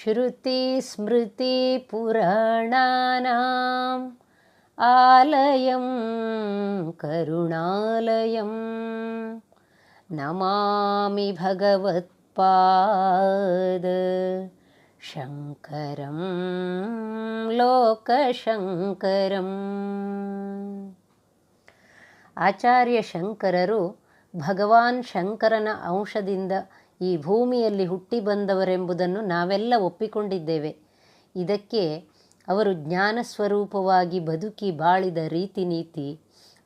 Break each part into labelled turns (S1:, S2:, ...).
S1: श्रुतिस्मृतिपुराणानाम् आलयं करुणालयं नमामि भगवत्पाद ಶಂಕರಂ ಲೋಕಶಂಕರಂ ಆಚಾರ್ಯ ಶಂಕರರು ಭಗವಾನ್ ಶಂಕರನ ಅಂಶದಿಂದ ಈ ಭೂಮಿಯಲ್ಲಿ ಹುಟ್ಟಿ ಬಂದವರೆಂಬುದನ್ನು ನಾವೆಲ್ಲ ಒಪ್ಪಿಕೊಂಡಿದ್ದೇವೆ. ಇದಕ್ಕೆ ಅವರು ಜ್ಞಾನ ಸ್ವರೂಪವಾಗಿ ಬದುಕಿ ಬಾಳಿದ ರೀತಿ ನೀತಿ,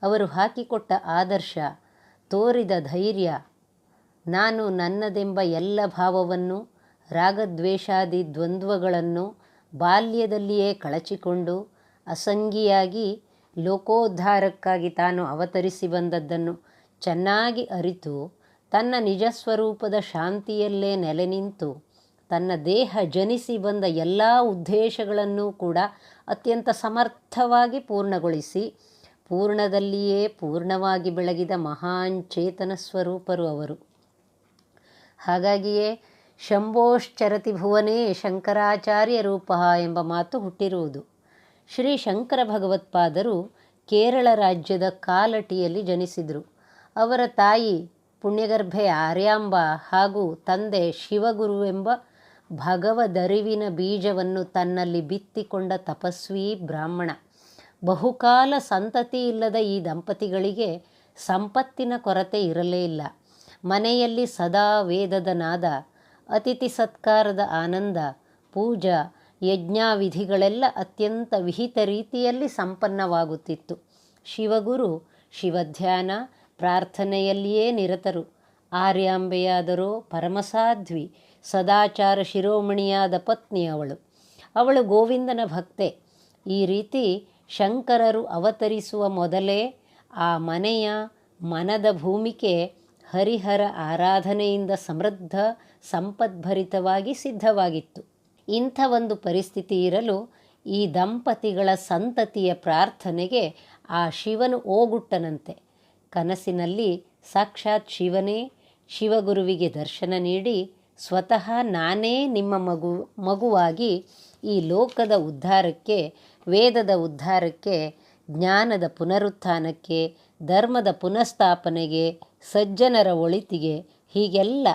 S1: ಅವರು ಹಾಕಿಕೊಟ್ಟ ಆದರ್ಶ, ತೋರಿದ ಧೈರ್ಯ, ನಾನು ನನ್ನದೆಂಬ ಎಲ್ಲ ಭಾವವನ್ನು, ರಾಗದ್ವೇಷಾದಿ ದ್ವಂದ್ವಗಳನ್ನು ಬಾಲ್ಯದಲ್ಲಿಯೇ ಕಳಚಿಕೊಂಡು ಅಸಂಗಿಯಾಗಿ ಲೋಕೋದ್ಧಾರಕ್ಕಾಗಿ ತಾನು ಅವತರಿಸಿ ಬಂದದ್ದನ್ನು ಚೆನ್ನಾಗಿ ಅರಿತು ತನ್ನ ನಿಜ ಸ್ವರೂಪದ ಶಾಂತಿಯಲ್ಲೇ ನೆಲೆ ನಿಂತು ತನ್ನ ದೇಹ ಜನಿಸಿ ಬಂದ ಎಲ್ಲ ಉದ್ದೇಶಗಳನ್ನು ಕೂಡ ಅತ್ಯಂತ ಸಮರ್ಥವಾಗಿ ಪೂರ್ಣಗೊಳಿಸಿ ಪೂರ್ಣದಲ್ಲಿಯೇ ಪೂರ್ಣವಾಗಿ ಬೆಳಗಿದ ಮಹಾನ್ ಚೇತನ ಸ್ವರೂಪರು ಅವರು. ಹಾಗಾಗಿಯೇ ಶಂಭೋಶ್ಚರತಿ ಭುವನೇ ಶಂಕರಾಚಾರ್ಯ ರೂಪ ಎಂಬ ಮಾತು ಹುಟ್ಟಿರುವುದು. ಶ್ರೀ ಶಂಕರ ಭಗವತ್ಪಾದರು ಕೇರಳ ರಾಜ್ಯದ ಕಾಲಟಿಯಲ್ಲಿ ಜನಿಸಿದರು. ಅವರ ತಾಯಿ ಪುಣ್ಯಗರ್ಭೆ ಆರ್ಯಾಂಬ ಹಾಗೂ ತಂದೆ ಶಿವಗುರುವೆಂಬ ಭಗವದರಿವಿನ ಬೀಜವನ್ನು ತನ್ನಲ್ಲಿ ಬಿತ್ತಿಕೊಂಡ ತಪಸ್ವಿ ಬ್ರಾಹ್ಮಣ. ಬಹುಕಾಲ ಸಂತತಿ ಇಲ್ಲದ ಈ ದಂಪತಿಗಳಿಗೆ ಸಂಪತ್ತಿನ ಕೊರತೆ ಇರಲೇ ಇಲ್ಲ. ಮನೆಯಲ್ಲಿ ಸದಾ ವೇದದ ನಾದ ಅತಿಥಿ ಸತ್ಕಾರದ ಆನಂದ, ಪೂಜಾ, ಯಜ್ಞಾವಿಧಿಗಳೆಲ್ಲ ಅತ್ಯಂತ ವಿಹಿತ ರೀತಿಯಲ್ಲಿ ಸಂಪನ್ನವಾಗುತ್ತಿತ್ತು. ಶಿವಗುರು, ಶಿವಧ್ಯಾನ ಪ್ರಾರ್ಥನೆಯಲ್ಲಿಯೇ ನಿರತರು. ಆರ್ಯಾಂಬೆಯಾದರೋ ಪರಮಸಾಧ್ವಿ, ಸದಾಚಾರ ಶಿರೋಮಣಿಯಾದ ಪತ್ನಿ ಅವಳು. ಅವಳು ಗೋವಿಂದನ ಭಕ್ತೆ. ಈ ರೀತಿ ಶಂಕರರು ಅವತರಿಸುವ ಮೊದಲೇ ಆ ಮನೆಯ ಮನದ ಭೂಮಿಕೆ ಹರಿಹರ ಆರಾಧನೆಯಿಂದ ಸಮೃದ್ಧ, ಸಂಪದ್ಭರಿತವಾಗಿ ಸಿದ್ಧವಾಗಿತ್ತು. ಇಂಥ ಒಂದು ಪರಿಸ್ಥಿತಿ ಇರಲು ಈ ದಂಪತಿಗಳ ಸಂತತಿಯ ಪ್ರಾರ್ಥನೆಗೆ ಆ ಶಿವನು ಓಗುಟ್ಟನಂತೆ. ಕನಸಿನಲ್ಲಿ ಸಾಕ್ಷಾತ್ ಶಿವನೇ, ಶಿವಗುರುವಿಗೆ ದರ್ಶನ ನೀಡಿ ಸ್ವತಃ ನಾನೇ ನಿಮ್ಮ ಮಗು, ಮಗುವಾಗಿ ಈ ಲೋಕದ ಉದ್ಧಾರಕ್ಕೆ, ವೇದದ ಉದ್ಧಾರಕ್ಕೆ, ಜ್ಞಾನದ ಪುನರುತ್ಥಾನಕ್ಕೆ, ಧರ್ಮದ ಪುನಃಸ್ಥಾಪನೆಗೆ, ಸಜ್ಜನರ ಒಳಿತಿಗೆ ಹೀಗೆಲ್ಲ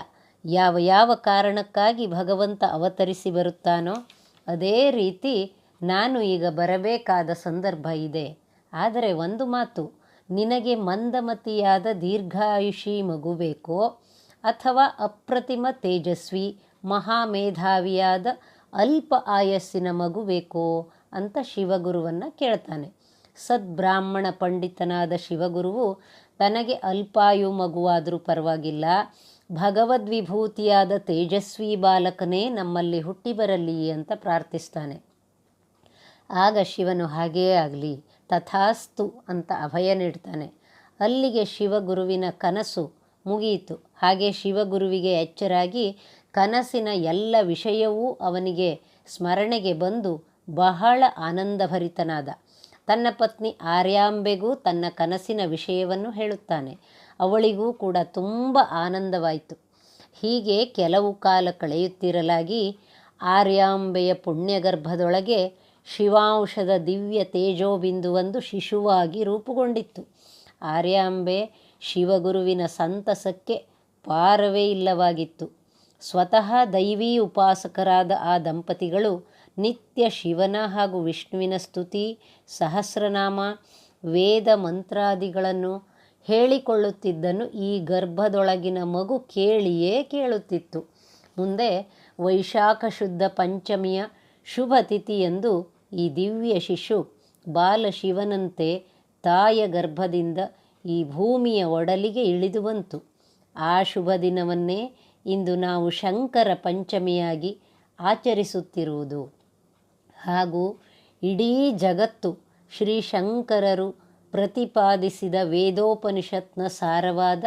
S1: ಯಾವ ಯಾವ ಕಾರಣಕ್ಕಾಗಿ ಭಗವಂತ ಅವತರಿಸಿ ಬರುತ್ತಾನೋ ಅದೇ ರೀತಿ ನಾನು ಈಗ ಬರಬೇಕಾದ ಸಂದರ್ಭ ಇದೆ. ಆದರೆ ಒಂದು ಮಾತು ನಿನಗೆ ಮಂದಮತಿಯಾದ ದೀರ್ಘಾಯುಷಿ ಮಗು ಬೇಕೋ ಅಥವಾ ಅಪ್ರತಿಮ ತೇಜಸ್ವಿ ಮಹಾಮೇಧಾವಿಯಾದ ಅಲ್ಪ ಆಯಸ್ಸಿನ ಮಗು ಬೇಕೋ ಅಂತ ಶಿವಗುರುವನ್ನು ಕೇಳ್ತಾನೆ. ಸದ್ಬ್ರಾಹ್ಮಣ ಪಂಡಿತನಾದ ಶಿವಗುರುವು ತನಗೆ ಅಲ್ಪಾಯು ಮಗುವಾದರೂ ಪರವಾಗಿಲ್ಲ. ಭಗವದ್ವಿಭೂತಿಯಾದ ತೇಜಸ್ವಿ ಬಾಲಕನೇ ನಮ್ಮಲ್ಲಿ ಹುಟ್ಟಿ ಬರಲಿ ಅಂತ ಪ್ರಾರ್ಥಿಸ್ತಾನೆ. ಆಗ ಶಿವನು ಹಾಗೆಯೇ ಆಗಲಿ. ತಥಾಸ್ತು ಅಂತ ಅಭಯ ನೀಡ್ತಾನೆ. ಅಲ್ಲಿಗೆ ಶಿವಗುರುವಿನ ಕನಸು ಮುಗಿಯಿತು. ಹಾಗೆ ಶಿವಗುರುವಿಗೆ ಎಚ್ಚರಾಗಿ ಕನಸಿನ ಎಲ್ಲ ವಿಷಯವೂ ಅವನಿಗೆ ಸ್ಮರಣೆಗೆ ಬಂದು ಬಹಳ ಆನಂದಭರಿತನಾದ. ತನ್ನ ಪತ್ನಿ ಆರ್ಯಾಂಬೆಗೂ ತನ್ನ ಕನಸಿನ ವಿಷಯವನ್ನು ಹೇಳುತ್ತಾನೆ. ಅವಳಿಗೂ ಕೂಡ ತುಂಬ ಆನಂದವಾಯಿತು. ಹೀಗೆ ಕೆಲವು ಕಾಲ ಕಳೆಯುತ್ತಿರಲಾಗಿ ಆರ್ಯಾಂಬೆಯ ಪುಣ್ಯಗರ್ಭದೊಳಗೆ ಶಿವಾಂಶದ ದಿವ್ಯ ತೇಜೋಬಿಂದುವೊಂದು ಶಿಶುವಾಗಿ ರೂಪುಗೊಂಡಿತ್ತು. ಆರ್ಯಾಂಬೆ ಶಿವಗುರುವಿನ ಸಂತಸಕ್ಕೆ ಪಾರವೇ ಇಲ್ಲವಾಗಿತ್ತು. ಸ್ವತಃ ದೈವೀ ಉಪಾಸಕರಾದ ಆ ದಂಪತಿಗಳು ನಿತ್ಯ ಶಿವನ ಹಾಗೂ ವಿಷ್ಣುವಿನ ಸ್ತುತಿ, ಸಹಸ್ರನಾಮ, ವೇದ ಮಂತ್ರಾದಿಗಳನ್ನು ಹೇಳಿಕೊಳ್ಳುತ್ತಿದ್ದನ್ನು ಈ ಗರ್ಭದೊಳಗಿನ ಮಗು ಕೇಳಿಯೇ ಕೇಳುತ್ತಿತ್ತು. ಮುಂದೆ ವೈಶಾಖ ಶುದ್ಧ ಪಂಚಮಿಯ ಶುಭ ತಿಥಿಯಂದು ಈ ದಿವ್ಯ ಶಿಶು ಬಾಲ ಶಿವನಂತೆ ತಾಯ ಗರ್ಭದಿಂದ ಈ ಭೂಮಿಯ ಒಡಲಿಗೆ ಇಳಿದು ಬಂತು. ಆ ಶುಭ ದಿನವನ್ನೇ ಇಂದು ನಾವು ಶಂಕರ ಪಂಚಮಿಯಾಗಿ ಆಚರಿಸುತ್ತಿರುವುದು. ಹಾಗೂ ಇಡೀ ಜಗತ್ತು ಶ್ರೀ ಶಂಕರರು ಪ್ರತಿಪಾದಿಸಿದ ವೇದೋಪನಿಷತ್ನ ಸಾರವಾದ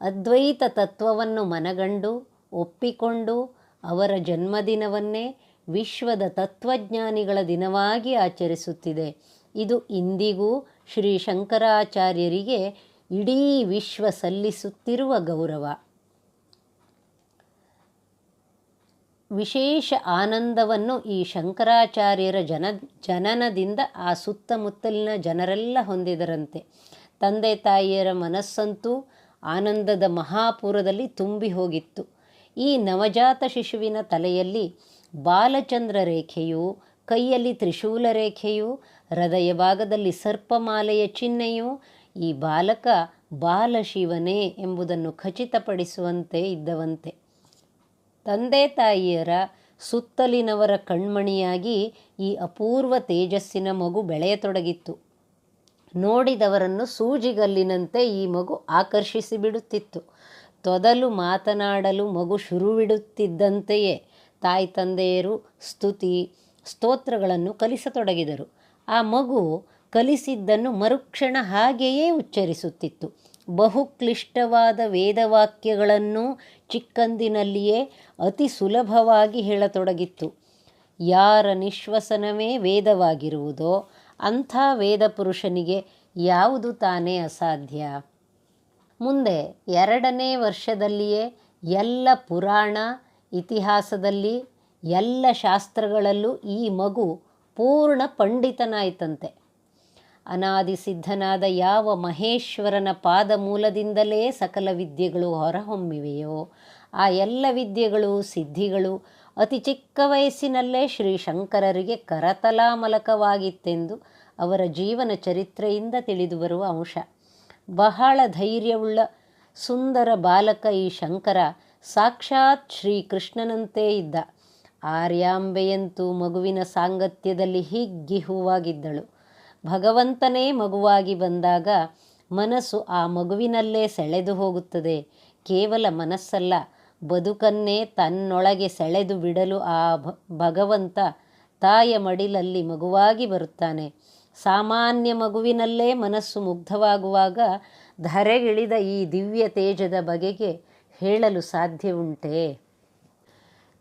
S1: ಅದ್ವೈತ ತತ್ವವನ್ನು ಮನಗಂಡು, ಒಪ್ಪಿಕೊಂಡು ಅವರ ಜನ್ಮದಿನವನ್ನೇ ವಿಶ್ವದ ತತ್ವಜ್ಞಾನಿಗಳ ದಿನವಾಗಿ ಆಚರಿಸುತ್ತಿದೆ. ಇದು ಇಂದಿಗೂ ಶ್ರೀ ಶಂಕರಾಚಾರ್ಯರಿಗೆ ಇಡೀ ವಿಶ್ವ ಸಲ್ಲಿಸುತ್ತಿರುವ ಗೌರವ. ವಿಶೇಷ ಆನಂದವನ್ನು ಈ ಶಂಕರಾಚಾರ್ಯರ ಜನ, ಜನನದಿಂದ ಆ ಸುತ್ತಮುತ್ತಲಿನ ಜನರೆಲ್ಲ ಹೊಂದಿದರಂತೆ. ತಂದೆ ತಾಯಿಯರ ಮನಸ್ಸಂತೂ ಆನಂದದ ಮಹಾಪುರದಲ್ಲಿ ತುಂಬಿ ಹೋಗಿತ್ತು. ಈ ನವಜಾತ ಶಿಶುವಿನ ತಲೆಯಲ್ಲಿ ಬಾಲಚಂದ್ರ ರೇಖೆಯು ಕೈಯಲ್ಲಿ ತ್ರಿಶೂಲ ರೇಖೆಯು ಹೃದಯ ಭಾಗದಲ್ಲಿ ಸರ್ಪಮಾಲೆಯ ಚಿಹ್ನೆಯು, ಈ ಬಾಲಕ ಬಾಲಶಿವನೇ ಎಂಬುದನ್ನು ಖಚಿತಪಡಿಸುವಂತೆ ಇದ್ದವಂತೆ. ತಂದೆ ತಾಯಿಯರ ಸುತ್ತಲಿನವರ ಕಣ್ಮಣಿಯಾಗಿ ಈ ಅಪೂರ್ವ ತೇಜಸ್ಸಿನ ಮಗು ಬೆಳೆಯತೊಡಗಿತ್ತು. ನೋಡಿದವರನ್ನು ಸೂಜಿಗಲ್ಲಿನಂತೆ ಈ ಮಗು ಆಕರ್ಷಿಸಿ ಬಿಡುತ್ತಿತ್ತು ತೊದಲು ಮಾತನಾಡಲು ಮಗು ಶುರುವಿಡುತ್ತಿದ್ದಂತೆಯೇ ತಾಯಿ ತಂದೆಯರು ಸ್ತುತಿ ಸ್ತೋತ್ರಗಳನ್ನು ಕಲಿಸತೊಡಗಿದರು. ಆ ಮಗು ಕಲಿಸಿದ್ದನ್ನು ಮರುಕ್ಷಣ ಹಾಗೆಯೇ ಉಚ್ಚರಿಸುತ್ತಿತ್ತು. ಬಹು ಕ್ಲಿಷ್ಟವಾದ ವೇದವಾಕ್ಯಗಳನ್ನು ಚಿಕ್ಕಂದಿನಲ್ಲಿಯೇ ಅತಿ ಸುಲಭವಾಗಿ ಹೇಳತೊಡಗಿತ್ತು. ಯಾರ ನಿಶ್ವಸನವೇ ವೇದವಾಗಿರುವುದೋ ಅಂಥ ವೇದ ಪುರುಷನಿಗೆ ಯಾವುದು ತಾನೇ ಅಸಾಧ್ಯ? ಮುಂದೆ ಎರಡನೇ ವರ್ಷದಲ್ಲಿಯೇ ಎಲ್ಲ ಪುರಾಣ ಇತಿಹಾಸದಲ್ಲಿ ಎಲ್ಲ ಶಾಸ್ತ್ರಗಳಲ್ಲೂ ಈ ಮಗು ಪೂರ್ಣ ಪಂಡಿತನಾಯಿತಂತೆ. ಅನಾದಿ ಸಿದ್ಧನಾದ ಯಾವ ಮಹೇಶ್ವರನ ಪಾದ ಮೂಲದಿಂದಲೇ ಸಕಲ ವಿದ್ಯೆಗಳು ಹೊರಹೊಮ್ಮಿವೆಯೋ, ಆ ಎಲ್ಲ ವಿದ್ಯೆಗಳು ಸಿದ್ಧಿಗಳು ಅತಿ ಚಿಕ್ಕ ವಯಸ್ಸಿನಲ್ಲೇ ಶ್ರೀ ಶಂಕರರಿಗೆ ಕರತಲಾಮಲಕವಾಗಿತ್ತೆಂದು ಅವರ ಜೀವನ ಚರಿತ್ರೆಯಿಂದ ತಿಳಿದು ಬರುವ ಅಂಶ. ಬಹಳ ಧೈರ್ಯವುಳ್ಳ ಸುಂದರ ಬಾಲಕ ಈ ಶಂಕರ ಸಾಕ್ಷಾತ್ ಶ್ರೀಕೃಷ್ಣನಂತೆ ಇದ್ದ. ಆರ್ಯಾಂಬೆಯಂತೂ ಮಗುವಿನ ಸಾಂಗತ್ಯದಲ್ಲಿ ಹಿಗ್ಗಿ ಹೂವಾಗಿದ್ದಳು ಭಗವಂತನೇ ಮಗುವಾಗಿ ಬಂದಾಗ ಮನಸ್ಸು ಆ ಮಗುವಿನಲ್ಲೇ ಸೆಳೆದು ಹೋಗುತ್ತದೆ. ಕೇವಲ ಮನಸ್ಸಲ್ಲ, ಬದುಕನ್ನೇ ತನ್ನೊಳಗೆ ಸೆಳೆದು ಬಿಡಲು ಆ ಭಗವಂತ ತಾಯ ಮಡಿಲಲ್ಲಿ ಮಗುವಾಗಿ ಬರುತ್ತಾನೆ. ಸಾಮಾನ್ಯ ಮಗುವಿನಲ್ಲೇ ಮನಸ್ಸು ಮುಗ್ಧವಾಗುವಾಗ ಧರೆಗಿಳಿದ ಈ ದಿವ್ಯ ತೇಜದ ಬಗೆಗೆ ಹೇಳಲು ಸಾಧ್ಯ ಉಂಟೆ?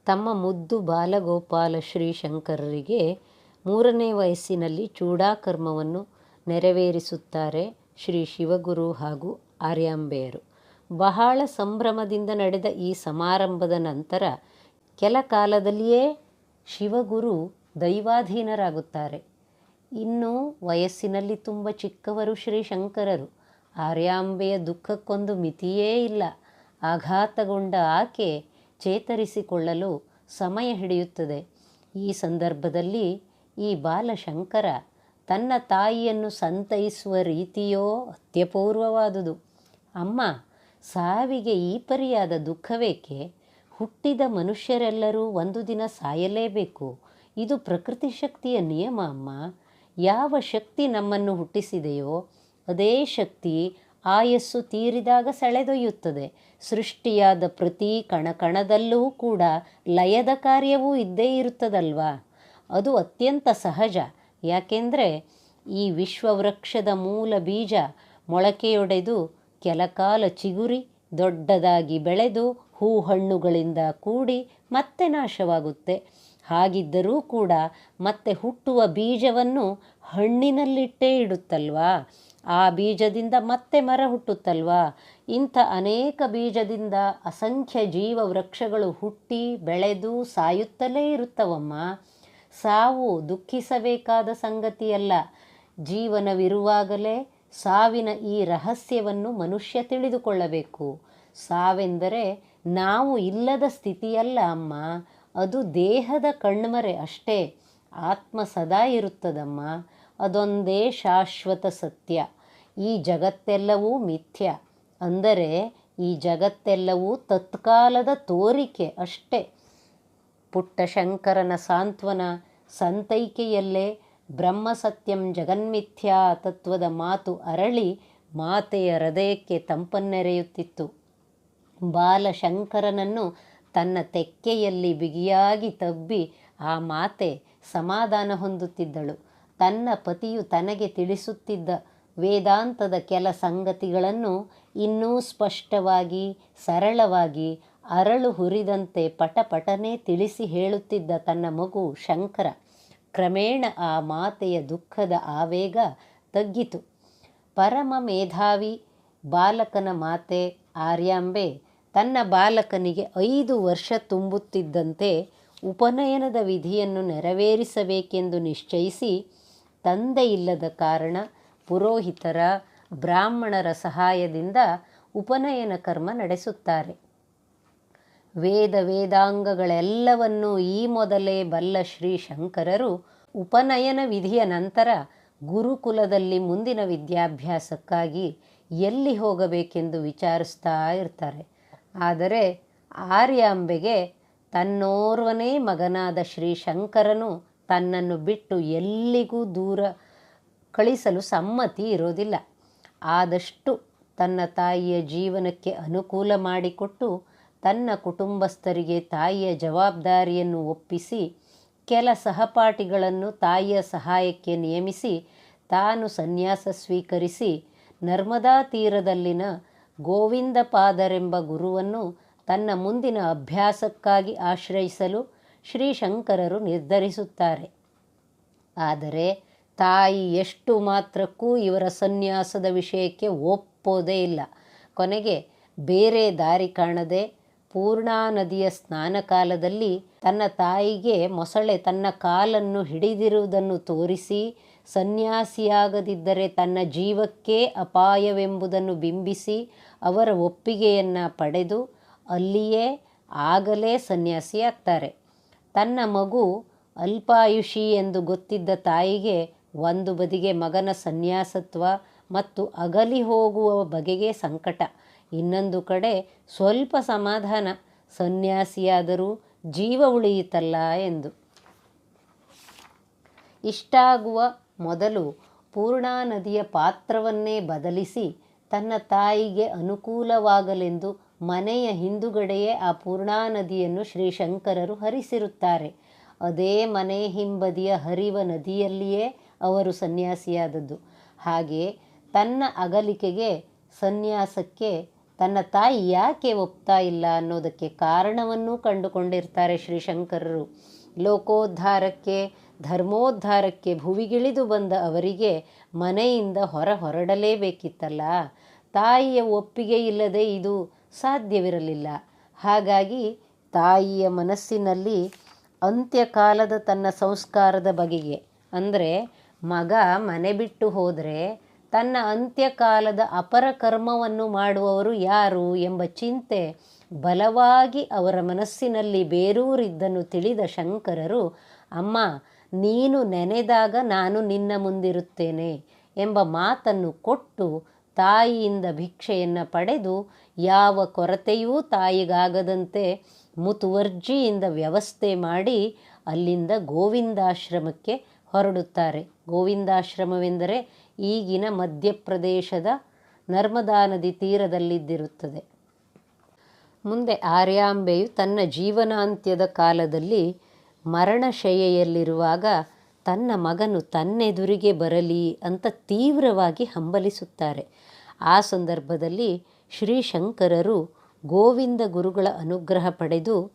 S1: ತಮ್ಮ ಮುದ್ದು ಬಾಲಗೋಪಾಲ ಶ್ರೀಶಂಕರರಿಗೆ ಮೂರನೇ ವಯಸ್ಸಿನಲ್ಲಿ ಚೂಡಾಕರ್ಮವನ್ನು ನೆರವೇರಿಸುತ್ತಾರೆ ಶ್ರೀ ಶಿವಗುರು ಹಾಗೂ ಆರ್ಯಾಂಬೆಯರು. ಬಹಳ ಸಂಭ್ರಮದಿಂದ ನಡೆದ ಈ ಸಮಾರಂಭದ ನಂತರ ಕೆಲ ಕಾಲದಲ್ಲಿಯೇ ಶಿವಗುರು ದೈವಾಧೀನರಾಗುತ್ತಾರೆ. ಇನ್ನು ವಯಸ್ಸಿನಲ್ಲಿ ತುಂಬ ಚಿಕ್ಕವರು ಶ್ರೀ ಶಂಕರರು ಆರ್ಯಾಂಬೆಯ ದುಃಖಕ್ಕೊಂದು ಮಿತಿಯೇ ಇಲ್ಲ. ಆಘಾತಗೊಂಡ ಆಕೆ ಚೇತರಿಸಿಕೊಳ್ಳಲು ಸಮಯ ಹಿಡಿಯುತ್ತದೆ. ಈ ಸಂದರ್ಭದಲ್ಲಿ ಈ ಬಾಲಶಂಕರ ತನ್ನ ತಾಯಿಯನ್ನು ಸಂತೈಸುವ ರೀತಿಯೋ ಅತ್ಯಪೂರ್ವವಾದುದು. ಅಮ್ಮ, ಸಾವಿಗೆ ಈ ಪರಿಯಾದ ದುಃಖವೇಕೆ? ಹುಟ್ಟಿದ ಮನುಷ್ಯರೆಲ್ಲರೂ ಒಂದು ದಿನ ಸಾಯಲೇಬೇಕು. ಇದು ಪ್ರಕೃತಿ ಶಕ್ತಿಯ ನಿಯಮ ಅಮ್ಮ. ಯಾವ ಶಕ್ತಿ ನಮ್ಮನ್ನು ಹುಟ್ಟಿಸಿದೆಯೋ, ಅದೇ ಶಕ್ತಿ ಆಯಸ್ಸು ತೀರಿದಾಗ ಸೆಳೆದೊಯ್ಯುತ್ತದೆ. ಸೃಷ್ಟಿಯಾದ ಪ್ರತಿ ಕಣಕಣದಲ್ಲೂ ಕೂಡ ಲಯದ ಕಾರ್ಯವೂ ಇದ್ದೇ ಇರುತ್ತದಲ್ವಾ? ಅದು ಅತ್ಯಂತ ಸಹಜ. ಯಾಕೆಂದರೆ ಈ ವಿಶ್ವವೃಕ್ಷದ ಮೂಲ ಬೀಜ ಮೊಳಕೆಯೊಡೆದು ಕೆಲಕಾಲ ಚಿಗುರಿ, ದೊಡ್ಡದಾಗಿ ಬೆಳೆದು ಹೂ ಹಣ್ಣುಗಳಿಂದ ಕೂಡಿ ಮತ್ತೆ ನಾಶವಾಗುತ್ತೆ. ಹಾಗಿದ್ದರೂ ಕೂಡ ಮತ್ತೆ ಹುಟ್ಟುವ ಬೀಜವನ್ನು ಹಣ್ಣಿನಲ್ಲಿಟ್ಟೇ ಇಡುತ್ತಲ್ವಾ? ಆ ಬೀಜದಿಂದ ಮತ್ತೆ ಮರ ಹುಟ್ಟುತ್ತಲ್ವಾ? ಇಂಥ ಅನೇಕ ಬೀಜದಿಂದ ಅಸಂಖ್ಯ ಜೀವ ವೃಕ್ಷಗಳು ಹುಟ್ಟಿ ಬೆಳೆದು ಸಾಯುತ್ತಲೇ ಇರುತ್ತವಮ್ಮ. ಸಾವು ದುಃಖಿಸಬೇಕಾದ ಸಂಗತಿಯಲ್ಲ. ಜೀವನವಿರುವಾಗಲೇ ಸಾವಿನ ಈ ರಹಸ್ಯವನ್ನು ಮನುಷ್ಯ ತಿಳಿದುಕೊಳ್ಳಬೇಕು. ಸಾವೆಂದರೆ ನಾವು ಇಲ್ಲದ ಸ್ಥಿತಿಯಲ್ಲ ಅಮ್ಮ. ಅದು ದೇಹದ ಕಣ್ಮರೆ ಅಷ್ಟೇ. ಆತ್ಮ ಸದಾ ಇರುತ್ತದಮ್ಮ. ಅದೊಂದೇ ಶಾಶ್ವತ ಸತ್ಯ. ಈ ಜಗತ್ತೆಲ್ಲವೂ ಮಿಥ್ಯ. ಅಂದರೆ ಈ ಜಗತ್ತೆಲ್ಲವೂ ತತ್ಕಾಲದ ತೋರಿಕೆ ಅಷ್ಟೇ. ಪುಟ್ಟ ಶಂಕರನ ಸಾಂತ್ವನ ಸಂತೈಕೆಯಲ್ಲೇ ಬ್ರಹ್ಮಸತ್ಯಂ ಜಗನ್ಮಿಥ್ಯಾ ತತ್ವದ ಮಾತು ಅರಳಿ ಮಾತೆಯ ಹೃದಯಕ್ಕೆ ತಂಪನ್ನೆರೆಯುತ್ತಿತ್ತು. ಬಾಲಶಂಕರನನ್ನು ತನ್ನ ತೆಕ್ಕೆಯಲ್ಲಿ ಬಿಗಿಯಾಗಿ ತಬ್ಬಿ ಆ ಮಾತೆ ಸಮಾಧಾನ ಹೊಂದುತ್ತಿದ್ದಳು. ತನ್ನ ಪತಿಯು ತನಗೆ ತಿಳಿಸುತ್ತಿದ್ದ ವೇದಾಂತದ ಕೆಲ ಸಂಗತಿಗಳನ್ನು ಇನ್ನೂ ಸ್ಪಷ್ಟವಾಗಿ, ಸರಳವಾಗಿ, ಅರಳು ಹುರಿದಂತೆ ಪಟಪಟನೆ ತಿಳಿಸಿ ಹೇಳುತ್ತಿದ್ದ ತನ್ನ ಮಗು ಶಂಕರ. ಕ್ರಮೇಣ ಆ ಮಾತೆಯ ದುಃಖದ ಆವೇಗ ತಗ್ಗಿತು. ಪರಮ ಮೇಧಾವಿ ಬಾಲಕನ ಮಾತೆ ಆರ್ಯಾಂಬೆ ತನ್ನ ಬಾಲಕನಿಗೆ ಐದು ವರ್ಷ ತುಂಬುತ್ತಿದ್ದಂತೆ ಉಪನಯನದ ವಿಧಿಯನ್ನು ನೆರವೇರಿಸಬೇಕೆಂದು ನಿಶ್ಚಯಿಸಿ, ತಂದೆ ಇಲ್ಲದ ಕಾರಣ ಪುರೋಹಿತರ ಬ್ರಾಹ್ಮಣರ ಸಹಾಯದಿಂದ ಉಪನಯನ ಕರ್ಮ ನಡೆಸುತ್ತಾರೆ. ವೇದ ವೇದಾಂಗಗಳೆಲ್ಲವನ್ನೂ ಈ ಮೊದಲೇ ಬಲ್ಲ ಶ್ರೀ ಶಂಕರರು ಉಪನಯನ ವಿಧಿಯ ನಂತರ ಗುರುಕುಲದಲ್ಲಿ ಮುಂದಿನ ವಿದ್ಯಾಭ್ಯಾಸಕ್ಕಾಗಿ ಎಲ್ಲಿ ಹೋಗಬೇಕೆಂದು ವಿಚಾರಿಸ್ತಾ ಇರ್ತಾರೆ. ಆದರೆ ಆರ್ಯಾಂಬೆಗೆ ತನ್ನೋರ್ವನೇ ಮಗನಾದ ಶ್ರೀ ಶಂಕರನು ತನ್ನನ್ನು ಬಿಟ್ಟು ಎಲ್ಲಿಗೂ ದೂರ ಕಳಿಸಲು ಸಮ್ಮತಿ ಇರೋದಿಲ್ಲ. ಆದಷ್ಟು ತನ್ನ ತಾಯಿಯ ಜೀವನಕ್ಕೆ ಅನುಕೂಲ ಮಾಡಿಕೊಟ್ಟು ತನ್ನ ಕುಟುಂಬಸ್ಥರಿಗೆ ತಾಯಿಯ ಜವಾಬ್ದಾರಿಯನ್ನು ಒಪ್ಪಿಸಿ, ಕೆಲ ಸಹಪಾಠಿಗಳನ್ನು ತಾಯಿಯ ಸಹಾಯಕ್ಕೆ ನಿಯಮಿಸಿ ತಾನು ಸನ್ಯಾಸ ಸ್ವೀಕರಿಸಿ, ನರ್ಮದಾ ತೀರದಲ್ಲಿನ ಗೋವಿಂದಪಾದರೆಂಬ ಗುರುವನ್ನು ತನ್ನ ಮುಂದಿನ ಅಭ್ಯಾಸಕ್ಕಾಗಿ ಆಶ್ರಯಿಸಲು ಶ್ರೀಶಂಕರರು ನಿರ್ಧರಿಸುತ್ತಾರೆ. ಆದರೆ ತಾಯಿ ಎಷ್ಟು ಮಾತ್ರಕ್ಕೂ ಇವರ ಸನ್ಯಾಸದ ವಿಷಯಕ್ಕೆ ಒಪ್ಪೋದೇ ಇಲ್ಲ. ಕೊನೆಗೆ ಬೇರೆ ದಾರಿ ಕಾಣದೆ ಪೂರ್ಣಾ ನದಿಯ ಸ್ನಾನ ಕಾಲದಲ್ಲಿ ತನ್ನ ತಾಯಿಗೆ ಮೊಸಳೆ ತನ್ನ ಕಾಲನ್ನು ಹಿಡಿದಿರುವುದನ್ನು ತೋರಿಸಿ ಸನ್ಯಾಸಿಯಾಗದಿದ್ದರೆ ತನ್ನ ಜೀವಕ್ಕೆ ಅಪಾಯವೆಂಬುದನ್ನು ಬಿಂಬಿಸಿ ಅವರ ಒಪ್ಪಿಗೆಯನ್ನು ಪಡೆದು ಅಲ್ಲಿಯೇ ಆಗಲೇ ಸನ್ಯಾಸಿಯಾಗ್ತಾರೆ. ತನ್ನ ಮಗು ಅಲ್ಪಾಯುಷಿ ಎಂದು ಗೊತ್ತಿದ್ದ ತಾಯಿಗೆ ಒಂದು ಬದಿಗೆ ಮಗನ ಸನ್ಯಾಸತ್ವ ಮತ್ತು ಅಗಲಿ ಹೋಗುವ ಬಗೆಗೆ ಸಂಕಟ. ಇನ್ನೊಂದು ಕಡೆ ಸ್ವಲ್ಪ ಸಮಾಧಾನ, ಸನ್ಯಾಸಿಯಾದರೂ ಜೀವ ಉಳಿಯಿತಲ್ಲ ಎಂದು. ಇಷ್ಟಾಗುವ ಮೊದಲು ಪೂರ್ಣಾ ನದಿಯ ಪಾತ್ರವನ್ನೇ ಬದಲಿಸಿ ತನ್ನ ತಾಯಿಗೆ ಅನುಕೂಲವಾಗಲೆಂದು ಮನೆಯ ಹಿಂದುಗಡೆಯೇ ಆ ಪೂರ್ಣಾ ನದಿಯನ್ನು ಶ್ರೀಶಂಕರರು ಹರಿಸಿರುತ್ತಾರೆ. ಅದೇ ಮನೆ ಹಿಂಬದಿಯ ಹರಿವ ನದಿಯಲ್ಲಿಯೇ ಅವರು ಸನ್ಯಾಸಿಯಾದದ್ದು. ಹಾಗೆ ತನ್ನ ಅಗಲಿಕೆಗೆ ಸನ್ಯಾಸಕ್ಕೆ ತನ್ನ ತಾಯಿ ಯಾಕೆ ಒಪ್ತಾ ಇಲ್ಲ ಅನ್ನೋದಕ್ಕೆ ಕಾರಣವನ್ನೂ ಕಂಡುಕೊಂಡಿರ್ತಾರೆ ಶ್ರೀಶಂಕರರು. ಲೋಕೋದ್ಧಾರಕ್ಕೆ, ಧರ್ಮೋದ್ಧಾರಕ್ಕೆ ಭುವಿಗಿಳಿದು ಬಂದ ಅವರಿಗೆ ಮನೆಯಿಂದ ಹೊರ ಹೊರಡಲೇಬೇಕಿತ್ತಲ್ಲ. ತಾಯಿಯ ಒಪ್ಪಿಗೆ ಇಲ್ಲದೆ ಇದು ಸಾಧ್ಯವಿರಲಿಲ್ಲ. ಹಾಗಾಗಿ ತಾಯಿಯ ಮನಸ್ಸಿನಲ್ಲಿ ಅಂತ್ಯಕಾಲದ ತನ್ನ ಸಂಸ್ಕಾರದ ಬಗೆಗೆ, ಅಂದರೆ ಮಗ ಮನೆ ಬಿಟ್ಟು ಹೋದರೆ ತನ್ನ ಅಂತ್ಯಕಾಲದ ಅಪರ ಕರ್ಮವನ್ನು ಮಾಡುವವರು ಯಾರು ಎಂಬ ಚಿಂತೆ ಬಲವಾಗಿ ಅವರ ಮನಸ್ಸಿನಲ್ಲಿ ಬೇರೂರಿದ್ದನ್ನು ತಿಳಿದ ಶಂಕರರು, ಅಮ್ಮ, ನೀನು ನೆನೆದಾಗ ನಾನು ನಿನ್ನ ಮುಂದಿರುತ್ತೇನೆ ಎಂಬ ಮಾತನ್ನು ಕೊಟ್ಟು ತಾಯಿಯಿಂದ ಭಿಕ್ಷೆಯನ್ನು ಪಡೆದು ಯಾವ ಕೊರತೆಯೂ ತಾಯಿಗಾಗದಂತೆ ಮುತುವರ್ಜಿಯಿಂದ ವ್ಯವಸ್ಥೆ ಮಾಡಿ ಅಲ್ಲಿಂದ ಗೋವಿಂದಾಶ್ರಮಕ್ಕೆ ಹೊರಡುತ್ತಾರೆ. ಗೋವಿಂದಾಶ್ರಮವೆಂದರೆ ಈಗಿನ ಮಧ್ಯಪ್ರದೇಶದ ನರ್ಮದಾ ನದಿ ತೀರದಲ್ಲಿದ್ದಿರುತ್ತದೆ. ಮುಂದೆ ಆರ್ಯಾಂಬೆಯು ತನ್ನ ಜೀವನಾಂತ್ಯದ ಕಾಲದಲ್ಲಿ ಮರಣಶಯ್ಯೆಯಲ್ಲಿರುವಾಗ ತನ್ನ ಮಗನು ತನ್ನೆದುರಿಗೆ ಬರಲಿ ಅಂತ ತೀವ್ರವಾಗಿ ಹಂಬಲಿಸುತ್ತಾರೆ. ಆ ಸಂದರ್ಭದಲ್ಲಿ ಶ್ರೀಶಂಕರರು ಗೋವಿಂದ ಗುರುಗಳ ಅನುಗ್ರಹ ಪಡೆದು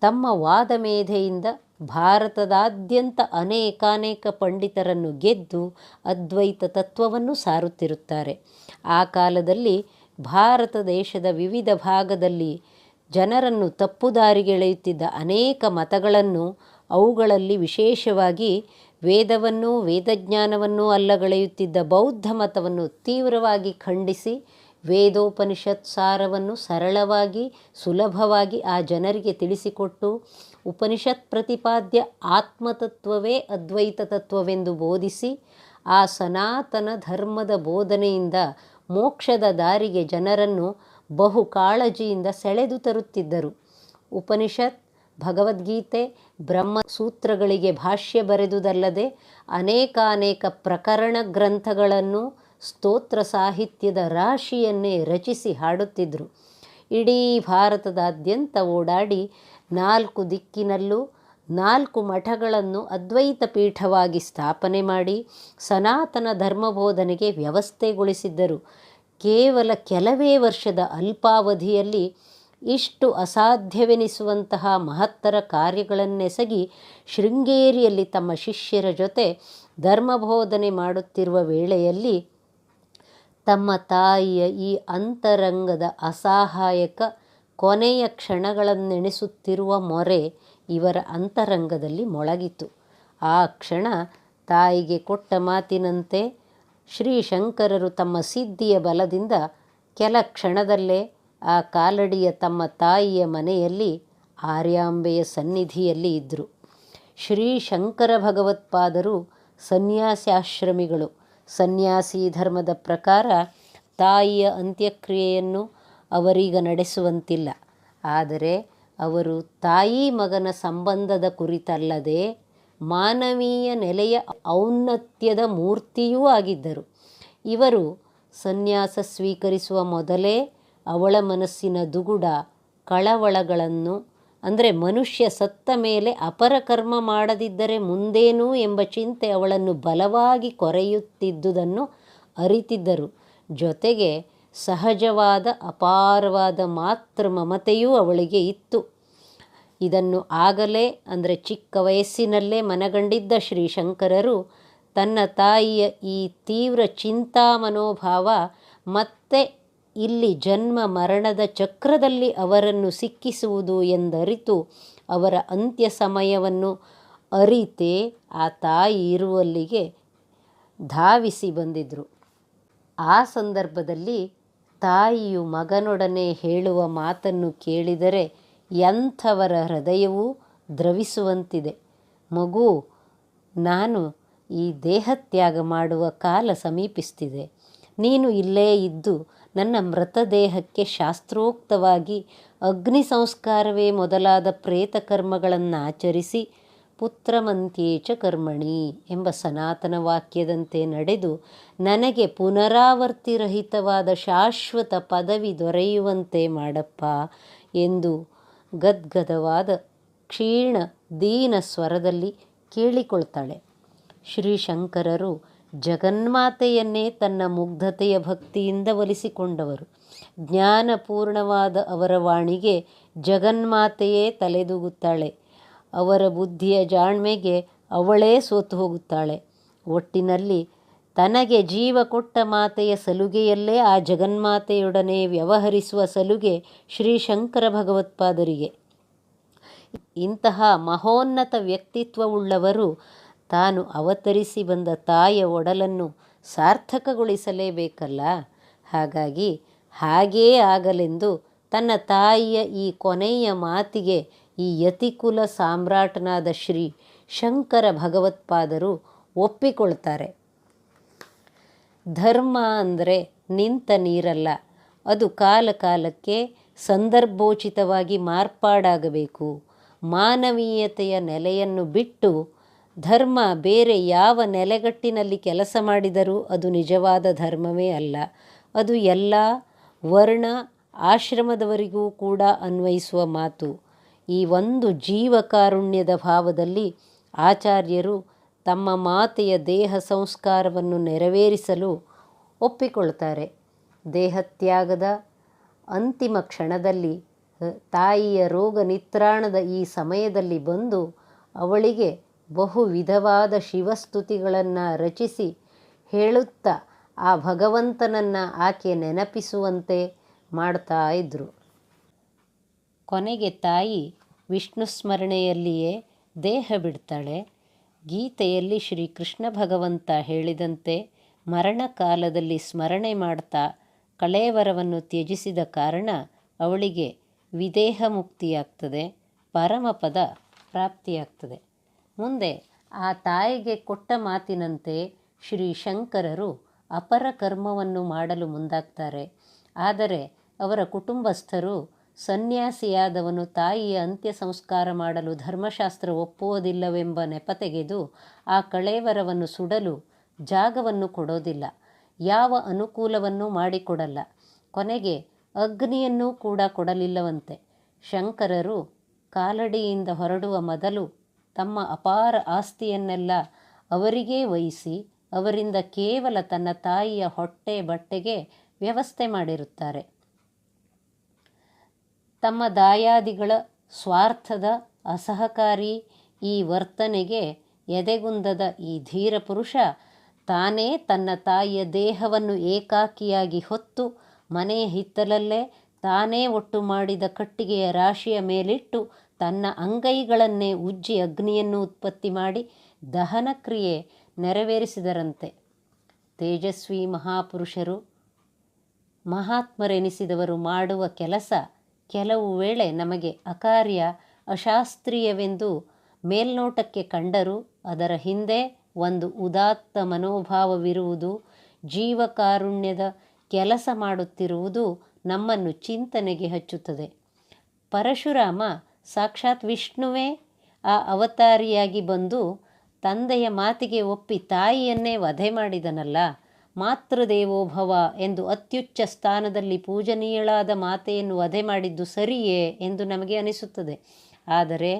S1: ತಮ್ಮ ವಾದಮೇಧೆಯಿಂದ ಭಾರತದಾದ್ಯಂತ ಅನೇಕಾನೇಕ ಪಂಡಿತರನ್ನು ಗೆದ್ದು ಅದ್ವೈತ ತತ್ವವನ್ನು ಸಾರುತ್ತಿರುತ್ತಾರೆ. ಆ ಕಾಲದಲ್ಲಿ ಭಾರತ ದೇಶದ ವಿವಿಧ ಭಾಗದಲ್ಲಿ ಜನರನ್ನು ತಪ್ಪುದಾರಿಗೆಳೆಯುತ್ತಿದ್ದ ಅನೇಕ ಮತಗಳನ್ನು ಅವುಗಳಲ್ಲಿ ವಿಶೇಷವಾಗಿ ವೇದವನ್ನು ವೇದಜ್ಞಾನವನ್ನು ಅಲ್ಲಗಳೆಯುತ್ತಿದ್ದ ಬೌದ್ಧ ಮತವನ್ನು ತೀವ್ರವಾಗಿ ಖಂಡಿಸಿ ವೇದೋಪನಿಷತ್ ಸಾರವನ್ನು ಸರಳವಾಗಿ ಸುಲಭವಾಗಿ ಆ ಜನರಿಗೆ ತಿಳಿಸಿಕೊಟ್ಟು ಉಪನಿಷತ್ ಪ್ರತಿಪಾದ್ಯ ಆತ್ಮತತ್ವವೇ ಅದ್ವೈತ ತತ್ವವೆಂದು ಬೋಧಿಸಿ, ಆ ಸನಾತನ ಧರ್ಮದ ಬೋಧನೆಯಿಂದ ಮೋಕ್ಷದ ದಾರಿಗೆ ಜನರನ್ನು ಬಹು ಕಾಳಜಿಯಿಂದ ಸೆಳೆದು ತರುತ್ತಿದ್ದರು. ಉಪನಿಷತ್, ಭಗವದ್ಗೀತೆ, ಬ್ರಹ್ಮ ಸೂತ್ರಗಳಿಗೆ ಭಾಷ್ಯ ಬರೆದುದಲ್ಲದೆ ಅನೇಕಾನೇಕ ಪ್ರಕರಣ ಗ್ರಂಥಗಳನ್ನು ಸ್ತೋತ್ರ ಸಾಹಿತ್ಯದ ರಾಶಿಯನ್ನೇ ರಚಿಸಿ ಹಾಡುತ್ತಿದ್ದರು. ಇಡೀ ಭಾರತದಾದ್ಯಂತ ಓಡಾಡಿ ನಾಲ್ಕು ದಿಕ್ಕಿನಲ್ಲೂ ನಾಲ್ಕು ಮಠಗಳನ್ನು ಅದ್ವೈತ ಪೀಠವಾಗಿ ಸ್ಥಾಪನೆ ಮಾಡಿ ಸನಾತನ ಧರ್ಮಬೋಧನೆಗೆ ವ್ಯವಸ್ಥೆಗೊಳಿಸಿದ್ದರು. ಕೇವಲ ಕೆಲವೇ ವರ್ಷದ ಅಲ್ಪಾವಧಿಯಲ್ಲಿ ಇಷ್ಟು ಅಸಾಧ್ಯವೆನಿಸುವಂತಹ ಮಹತ್ತರ ಕಾರ್ಯಗಳನ್ನೆಸಗಿ ಶೃಂಗೇರಿಯಲ್ಲಿ ತಮ್ಮ ಶಿಷ್ಯರ ಜೊತೆ ಧರ್ಮಬೋಧನೆ ಮಾಡುತ್ತಿರುವ ವೇಳೆಯಲ್ಲಿ ತಮ್ಮ ತಾಯಿಯ ಈ ಅಂತರಂಗದ ಅಸಹಾಯಕ ಕೊನೆಯ ಕ್ಷಣಗಳನ್ನೆಣಿಸುತ್ತಿರುವ ಮೊರೆ ಇವರ ಅಂತರಂಗದಲ್ಲಿ ಮೊಳಗಿತು. ಆ ಕ್ಷಣ ತಾಯಿಗೆ ಕೊಟ್ಟ ಮಾತಿನಂತೆ ಶ್ರೀಶಂಕರರು ತಮ್ಮ ಸಿದ್ಧಿಯ ಬಲದಿಂದ ಕೆಲ ಕ್ಷಣದಲ್ಲೇ ಆ ಕಾಲಡಿಯ ತಮ್ಮ ತಾಯಿಯ ಮನೆಯಲ್ಲಿ ಆರ್ಯಾಂಬೆಯ ಸನ್ನಿಧಿಯಲ್ಲಿ ಇದ್ದರು ಶ್ರೀ ಶಂಕರ ಭಗವತ್ಪಾದರು ಸನ್ಯಾಸಾಶ್ರಮಿಗಳು. ಸನ್ಯಾಸಿ ಧರ್ಮದ ಪ್ರಕಾರ ತಾಯಿಯ ಅಂತ್ಯಕ್ರಿಯೆಯನ್ನು ಅವರೀಗ ನಡೆಸುವಂತಿಲ್ಲ. ಆದರೆ ಅವರು ತಾಯಿ ಮಗನ ಸಂಬಂಧದ ಕುರಿತಲ್ಲದೆ ಮಾನವೀಯ ನೆಲೆಯ ಔನ್ನತ್ಯದ ಮೂರ್ತಿಯೂ ಆಗಿದ್ದರು. ಇವರು ಸನ್ಯಾಸ ಸ್ವೀಕರಿಸುವ ಮೊದಲೇ ಅವಳ ಮನಸ್ಸಿನ ದುಗುಡ ಕಳವಳಗಳನ್ನು, ಅಂದರೆ ಮನುಷ್ಯ ಸತ್ತ ಮೇಲೆ ಅಪರಕರ್ಮ ಮಾಡದಿದ್ದರೆ ಮುಂದೇನು ಎಂಬ ಚಿಂತೆ ಅವಳನ್ನು ಬಲವಾಗಿ ಕೊರೆಯುತ್ತಿದ್ದುದನ್ನು ಅರಿತಿದ್ದರು. ಜೊತೆಗೆ ಸಹಜವಾದ, ಅಪಾರವಾದ ಮಾತೃ ಮಮತೆಯೂ ಅವಳಿಗೆ ಇತ್ತು. ಇದನ್ನು ಆಗಲೇ, ಅಂದರೆ ಚಿಕ್ಕ ವಯಸ್ಸಿನಲ್ಲೇ ಮನಗಂಡಿದ್ದ ಶ್ರೀಶಂಕರರು ತನ್ನ ತಾಯಿಯ ಈ ತೀವ್ರ ಚಿಂತಾ ಮನೋಭಾವ ಮತ್ತೆ ಇಲ್ಲಿ ಜನ್ಮ ಮರಣದ ಚಕ್ರದಲ್ಲಿ ಅವರನ್ನು ಸಿಕ್ಕಿಸುವುದು ಎಂದರಿತು. ಅವರ ಅಂತ್ಯ ಸಮಯವನ್ನು ಅರಿತೇ ಆ ತಾಯಿ ಇರುವಲ್ಲಿಗೆ ಧಾವಿಸಿ ಬಂದಿದ್ದರು ಆ ಸಂದರ್ಭದಲ್ಲಿ ತಾಯಿಯು ಮಗನೊಡನೆ ಹೇಳುವ ಮಾತನ್ನು ಕೇಳಿದರೆ ಎಂಥವರ ಹೃದಯವೂ ದ್ರವಿಸುವಂತಿದೆ. ಮಗು, ನಾನು ಈ ದೇಹತ್ಯಾಗ ಮಾಡುವ ಕಾಲ ಸಮೀಪಿಸ್ತಿದೆ. ನೀನು ಇಲ್ಲೇ ಇದ್ದು ನನ್ನ ಮೃತದೇಹಕ್ಕೆ ಶಾಸ್ತ್ರೋಕ್ತವಾಗಿ ಅಗ್ನಿ ಸಂಸ್ಕಾರವೇ ಮೊದಲಾದ ಪ್ರೇತ ಕರ್ಮಗಳನ್ನು ಆಚರಿಸಿ ಪುತ್ರಮಂತ್ಯೇಚ ಕರ್ಮಣಿ ಎಂಬ ಸನಾತನ ವಾಕ್ಯದಂತೆ ನಡೆದು ನನಗೆ ಪುನರಾವರ್ತಿರಹಿತವಾದ ಶಾಶ್ವತ ಪದವಿ ದೊರೆಯುವಂತೆ ಮಾಡಪ್ಪ ಎಂದು ಗದ್ಗದವಾದ ಕ್ಷೀಣ ದೀನ ಸ್ವರದಲ್ಲಿ ಕೇಳಿಕೊಳ್ತಾಳೆ. ಶ್ರೀಶಂಕರರು ಜಗನ್ಮಾತೆಯನ್ನೇ ತನ್ನ ಮುಗ್ಧತೆಯ ಭಕ್ತಿಯಿಂದ ಒಲಿಸಿಕೊಂಡವರು. ಜ್ಞಾನಪೂರ್ಣವಾದ ಅವರ ವಾಣಿಗೆ ಜಗನ್ಮಾತೆಯೇ ತಲೆದೂಗುತ್ತಾಳೆ. ಅವರ ಬುದ್ಧಿಯ ಜಾಣ್ಮೆಗೆ ಅವಳೇ ಸೋತು ಹೋಗುತ್ತಾಳೆ. ಒಟ್ಟಿನಲ್ಲಿ ತನಗೆ ಜೀವ ಕೊಟ್ಟ ಮಾತೆಯ ಸಲುಗೆಯಲ್ಲೇ ಆ ಜಗನ್ಮಾತೆಯೊಡನೆ ವ್ಯವಹರಿಸುವ ಸಲುಗೆ ಶ್ರೀ ಶಂಕರ ಭಗವತ್ಪಾದರಿಗೆ. ಇಂತಹ ಮಹೋನ್ನತ ವ್ಯಕ್ತಿತ್ವವುಳ್ಳವರು ತಾನು ಅವತರಿಸಿ ಬಂದ ತಾಯಿಯ ಒಡಲನ್ನು ಸಾರ್ಥಕಗೊಳಿಸಲೇಬೇಕಲ್ಲ? ಹಾಗಾಗಿ ಹಾಗೇ ಆಗಲೆಂದು ತನ್ನ ತಾಯಿಯ ಈ ಕೊನೆಯ ಮಾತಿಗೆ ಈ ಯತಿಕುಲ ಸಾಮ್ರಾಟನಾದ ಶ್ರೀ ಶಂಕರ ಭಗವತ್ಪಾದರು ಒಪ್ಪಿಕೊಳ್ತಾರೆ. ಧರ್ಮ ಅಂದರೆ ನಿಂತ ನೀರಲ್ಲ, ಅದು ಕಾಲ ಕಾಲಕ್ಕೆ ಸಂದರ್ಭೋಚಿತವಾಗಿ ಮಾರ್ಪಾಡಾಗಬೇಕು. ಮಾನವೀಯತೆಯ ನೆಲೆಯನ್ನು ಬಿಟ್ಟು ಧರ್ಮ ಬೇರೆ ಯಾವ ನೆಲೆಗಟ್ಟಿನಲ್ಲಿ ಕೆಲಸ ಮಾಡಿದರೂ ಅದು ನಿಜವಾದ ಧರ್ಮವೇ ಅಲ್ಲ. ಅದು ಎಲ್ಲ ವರ್ಣ ಆಶ್ರಮದವರಿಗೂ ಕೂಡ ಅನ್ವಯಿಸುವ ಮಾತು. ಈ ಒಂದು ಜೀವಕಾರುಣ್ಯದ ಭಾವದಲ್ಲಿ ಆಚಾರ್ಯರು ತಮ್ಮ ಮಾತೆಯ ದೇಹ ಸಂಸ್ಕಾರವನ್ನು ನೆರವೇರಿಸಲು ಒಪ್ಪಿಕೊಳ್ತಾರೆ. ದೇಹತ್ಯಾಗದ ಅಂತಿಮ ಕ್ಷಣದಲ್ಲಿ ತಾಯಿಯ ರೋಗ ನಿತ್ರಾಣದ ಈ ಸಮಯದಲ್ಲಿ ಬಂದು ಅವಳಿಗೆ ಬಹು ವಿಧವಾದ ಶಿವಸ್ತುತಿಗಳನ್ನು ರಚಿಸಿ ಹೇಳುತ್ತಾ ಆ ಭಗವಂತನನ್ನು ಆಕೆ ನೆನಪಿಸುವಂತೆ ಮಾಡ್ತಾ ಇದ್ದರು ಕೊನೆಗೆ ತಾಯಿ ವಿಷ್ಣು ಸ್ಮರಣೆಯಲ್ಲಿಯೇ ದೇಹ ಬಿಡ್ತಾಳೆ. ಗೀತೆಯಲ್ಲಿ ಶ್ರೀ ಕೃಷ್ಣ ಭಗವಂತ ಹೇಳಿದಂತೆ ಮರಣ ಕಾಲದಲ್ಲಿ ಸ್ಮರಣೆ ಮಾಡ್ತಾ ಕಳೇವರವನ್ನು ತ್ಯಜಿಸಿದ ಕಾರಣ ಅವಳಿಗೆ ವಿದೇಹ ಮುಕ್ತಿಯಾಗ್ತದೆ ಪರಮಪದ ಪ್ರಾಪ್ತಿಯಾಗ್ತದೆ. ಮುಂದೆ ಆ ತಾಯಿಗೆ ಕೊಟ್ಟ ಮಾತಿನಂತೆ ಶ್ರೀ ಶಂಕರರು ಅಪರ ಕರ್ಮವನ್ನು ಮಾಡಲು ಮುಂದಾಗ್ತಾರೆ. ಆದರೆ ಅವರ ಕುಟುಂಬಸ್ಥರು ಸನ್ಯಾಸಿಯಾದವನು ತಾಯಿಯ ಅಂತ್ಯ ಸಂಸ್ಕಾರ ಮಾಡಲು ಧರ್ಮಶಾಸ್ತ್ರ ಒಪ್ಪುವುದಿಲ್ಲವೆಂಬ ನೆಪ ತೆಗೆದು ಆ ಕಳೇವರವನ್ನು ಸುಡಲು ಜಾಗವನ್ನು ಕೊಡೋದಿಲ್ಲ. ಯಾವ ಅನುಕೂಲವನ್ನೂ ಮಾಡಿಕೊಡಲ್ಲ. ಕೊನೆಗೆ ಅಗ್ನಿಯನ್ನೂ ಕೂಡ ಕೊಡಲಿಲ್ಲವಂತೆ. ಶಂಕರರು ಕಾಲಡಿಯಿಂದ ಹೊರಡುವ ಮೊದಲು ತಮ್ಮ ಅಪಾರ ಆಸ್ತಿಯನ್ನೆಲ್ಲ ಅವರಿಗೇ ವಹಿಸಿ ಅವರಿಂದ ಕೇವಲ ತನ್ನ ತಾಯಿಯ ಹೊಟ್ಟೆ ಬಟ್ಟೆಗೆ ವ್ಯವಸ್ಥೆ ಮಾಡಿರುತ್ತಾರೆ. ತಮ್ಮ ದಾಯಾದಿಗಳ ಸ್ವಾರ್ಥದ ಅಸಹಕಾರಿ ಈ ವರ್ತನೆಗೆ ಎದೆಗುಂದದ ಈ ಧೀರ ಪುರುಷ ತಾನೇ ತನ್ನ ತಾಯಿಯ ದೇಹವನ್ನು ಏಕಾಕಿಯಾಗಿ ಹೊತ್ತು ಮನೆಯ ಹಿತ್ತಲಲ್ಲೇ ತಾನೇ ಒಟ್ಟು ಮಾಡಿದ ಕಟ್ಟಿಗೆಯ ರಾಶಿಯ ಮೇಲಿಟ್ಟು ತನ್ನ ಅಂಗೈಗಳನ್ನೇ ಉಜ್ಜಿ ಅಗ್ನಿಯನ್ನು ಉತ್ಪತ್ತಿ ಮಾಡಿ ದಹನ ಕ್ರಿಯೆ ನೆರವೇರಿಸಿದರಂತೆ. ತೇಜಸ್ವಿ ಮಹಾಪುರುಷರು ಮಹಾತ್ಮರೆನಿಸಿದವರು ಮಾಡುವ ಕೆಲಸ ಕೆಲವು ವೇಳೆ ನಮಗೆ ಅಕಾರ್ಯ, ಅಶಾಸ್ತ್ರೀಯವೆಂದು ಮೇಲ್ನೋಟಕ್ಕೆ ಕಂಡರೂ ಅದರ ಹಿಂದೆ ಒಂದು ಉದಾತ್ತ ಮನೋಭಾವವಿರುವುದು, ಜೀವಕಾರುಣ್ಯದ ಕೆಲಸ ಮಾಡುತ್ತಿರುವುದು ನಮ್ಮನ್ನು ಚಿಂತನೆಗೆ ಹಚ್ಚುತ್ತದೆ. ಪರಶುರಾಮ ಸಾಕ್ಷಾತ್ ವಿಷ್ಣುವೇ? ಆ ಅವತಾರಿಯಾಗಿ ಬಂದು ತಂದೆಯ ಮಾತಿಗೆ ಒಪ್ಪಿ ತಾಯಿಯನ್ನೇ ವಧೆ ಮಾಡಿದನಲ್ಲ. ಮಾತೃದೇವೋಭವ ಎಂದು ಅತ್ಯುಚ್ಚ ಸ್ಥಾನದಲ್ಲಿ ಪೂಜನೀಯಳಾದ ಮಾತೆಯನ್ನು ವಧೆ ಮಾಡಿದ್ದು ಸರಿಯೇ ಎಂದು ನಮಗೆ ಅನಿಸುತ್ತದೆ. ಆದರೆ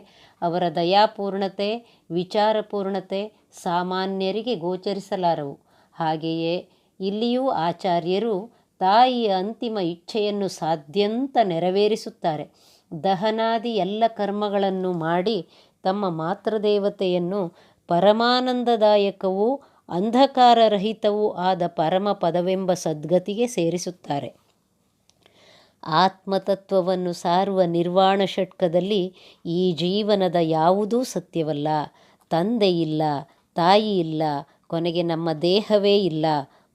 S1: ಅವರ ದಯಾಪೂರ್ಣತೆ, ವಿಚಾರಪೂರ್ಣತೆ ಸಾಮಾನ್ಯರಿಗೆ ಗೋಚರಿಸಲಾರವು. ಹಾಗೆಯೇ ಇಲ್ಲಿಯೂ ಆಚಾರ್ಯರು ತಾಯಿಯ ಅಂತಿಮ ಇಚ್ಛೆಯನ್ನು ಸಾಧ್ಯಂತ ನೆರವೇರಿಸುತ್ತಾರೆ. ದಹನಾದಿ ಎಲ್ಲ ಕರ್ಮಗಳನ್ನು ಮಾಡಿ ತಮ್ಮ ಮಾತೃದೇವತೆಯನ್ನು ಪರಮಾನಂದದಾಯಕವೂ ಅಂಧಕಾರರಹಿತವೂ ಆದ ಪರಮ ಪದವೆಂಬ ಸದ್ಗತಿಗೆ ಸೇರಿಸುತ್ತಾರೆ. ಆತ್ಮತತ್ವವನ್ನು ಸಾರುವ ನಿರ್ವಾಣ ಷಟ್ಕದಲ್ಲಿ ಈ ಜೀವನದ ಯಾವುದೂ ಸತ್ಯವಲ್ಲ. ತಂದೆ ಇಲ್ಲ, ತಾಯಿ ಇಲ್ಲ, ಕೊನೆಗೆ ನಮ್ಮ ದೇಹವೇ ಇಲ್ಲ,